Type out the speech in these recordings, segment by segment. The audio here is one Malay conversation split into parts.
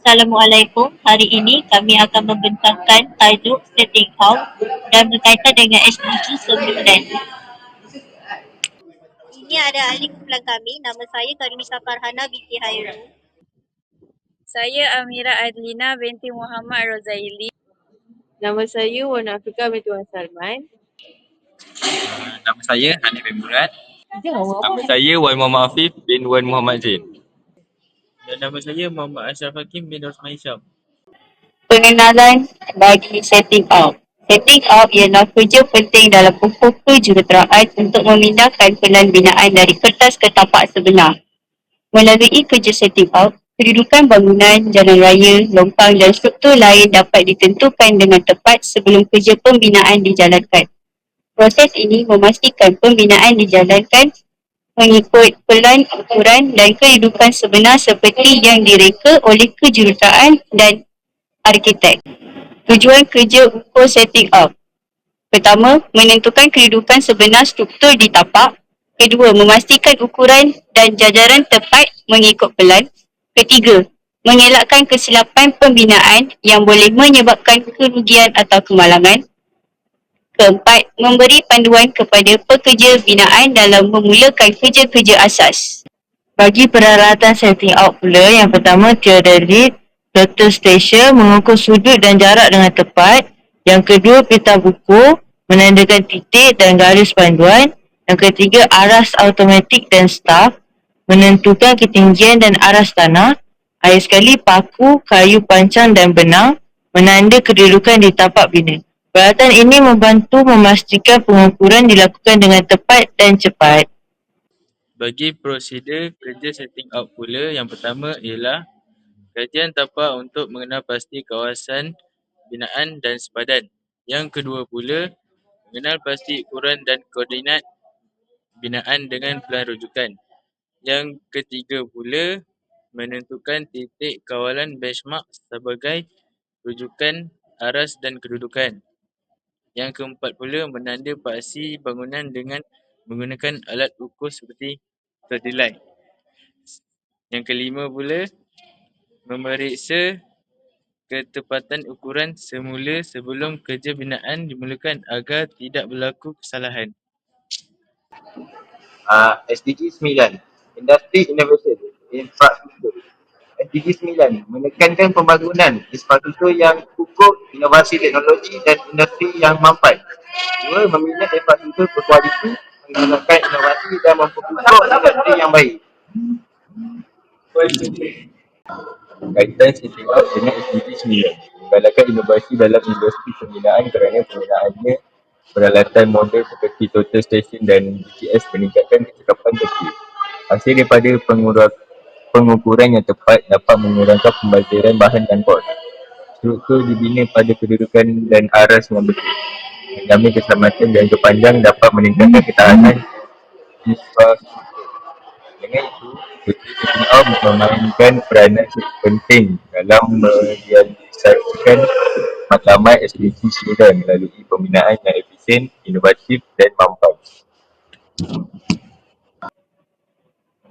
Assalamualaikum. Hari ini kami akan membentangkan tajuk setting out dan berkaitan dengan SDG 9. Ini ada ahli kumpulan kami. Nama saya Karimisa Farhana binti Hairul. Saya Amira Adlina binti Muhammad Rozaili. Nama saya Wan Afrika binti Wan Salman. Nama saya Hanif bin Murad. Nama saya Wan Muhammad Afif bin Wan Muhammad Zain. Dan nama saya Muhammad Ashraf Hakim bin Osman Hisham. Pengenalan bagi setting out. Setting out ialah kerja penting dalam pokok kejuruteraan untuk memindahkan pelan binaan dari kertas ke tapak sebenar. Melalui kerja setting out, kedudukan bangunan, jalan raya, longkang dan struktur lain dapat ditentukan dengan tepat sebelum kerja pembinaan dijalankan. Proses ini memastikan pembinaan dijalankan mengikut pelan ukuran dan kehidupan sebenar seperti yang direka oleh kejuruteraan dan arkitek. Tujuan kerja ukur setting up. Pertama, menentukan kehidupan sebenar struktur di tapak. Kedua, memastikan ukuran dan jajaran tepat mengikut pelan. Ketiga, mengelakkan kesilapan pembinaan yang boleh menyebabkan kerugian atau kemalangan. Keempat, memberi panduan kepada pekerja binaan dalam memulakan kerja-kerja asas. Bagi peralatan setting out pula, yang pertama teodolit, total station, mengukur sudut dan jarak dengan tepat. Yang kedua, pita buku, menandakan titik dan garis panduan. Yang ketiga, aras automatik dan staff, menentukan ketinggian dan aras tanah. Akhir sekali, paku, kayu pancang dan benang, menanda kedudukan di tapak bina. Peralatan ini membantu memastikan pengukuran dilakukan dengan tepat dan cepat. Bagi prosedur kerja setting out pula, yang pertama ialah kajian tapak untuk mengenal pasti kawasan binaan dan sepadan. Yang kedua pula, mengenal pasti ukuran dan koordinat binaan dengan pelan rujukan. Yang ketiga pula, menentukan titik kawalan benchmark sebagai rujukan aras dan kedudukan. Yang keempat pula menanda paksi bangunan dengan menggunakan alat ukur seperti Theodolite. Yang kelima pula memeriksa ketepatan ukuran semula sebelum kerja binaan dimulakan agar tidak berlaku kesalahan. Uh, SDG 9 Industry Innovation Infrastruktur SDG 9 menekankan pembangunan infrastruktur yang kukuh, inovasi teknologi dan industri yang mampan. Dua, membina infrastruktur berkualiti, menggunakan inovasi dan memperkukuh industri yang baik. Kaitan setting out dengan SDG 9 Menggalakkan inovasi dalam industri pembinaan kerana penggunaannya peralatan moden seperti total station dan GPS meningkatkan kecekapan kerja. Hasil daripada pengurang, pengukuran yang tepat dapat mengurangkan pembaziran bahan dan kos. Struktur dibina pada kedudukan dan aras yang betul. Menjamin keselamatan jangka panjang dapat meningkatkan ketahanan. Dengan itu, KPR memainkan peranan penting dalam merealisasikan matlamat SDG 9 melalui pembinaan yang efisien, inovatif dan mampan.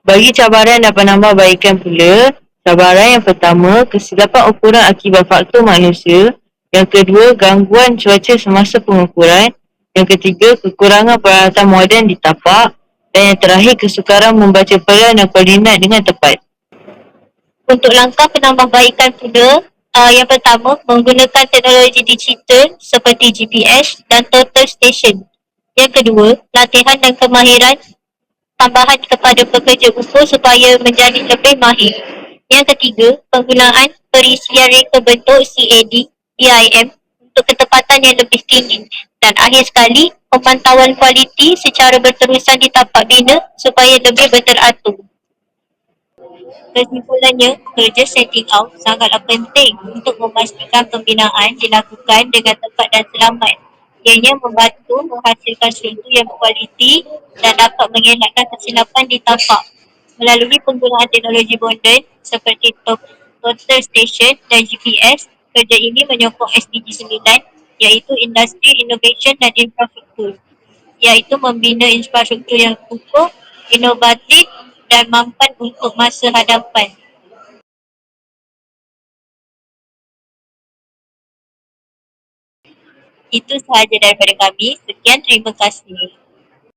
Bagi cabaran dan penambahbaikan pula, cabaran yang pertama, kesilapan ukuran akibat faktor manusia. Yang kedua, gangguan cuaca semasa pengukuran. Yang ketiga, kekurangan peralatan moden di tapak. Dan yang terakhir, kesukaran membaca pelan dan koordinat dengan tepat. Untuk langkah penambahbaikan pula, uh, yang pertama menggunakan teknologi digital seperti GPS dan total station. Yang kedua, latihan dan kemahiran tambahan kepada pekerja ukur supaya menjadi lebih mahir. Yang ketiga, penggunaan perisian reka bentuk CAD, DIM untuk ketepatan yang lebih tinggi. Dan akhir sekali, pemantauan kualiti secara berterusan di tapak bina supaya lebih berteratur. Kesimpulannya, kerja setting out sangatlah penting untuk memastikan pembinaan dilakukan dengan tepat dan selamat Ianya membantu menghasilkan struktur yang berkualiti dan dapat mengelakkan kesilapan di tapak melalui penggunaan teknologi moden seperti total station dan GPS, kerja ini menyokong SDG 9 iaitu industri, innovation dan infrastruktur iaitu membina infrastruktur yang kukuh, inovatif dan mampan untuk masa hadapan. Itu sahaja daripada kami. Sekian, terima kasih.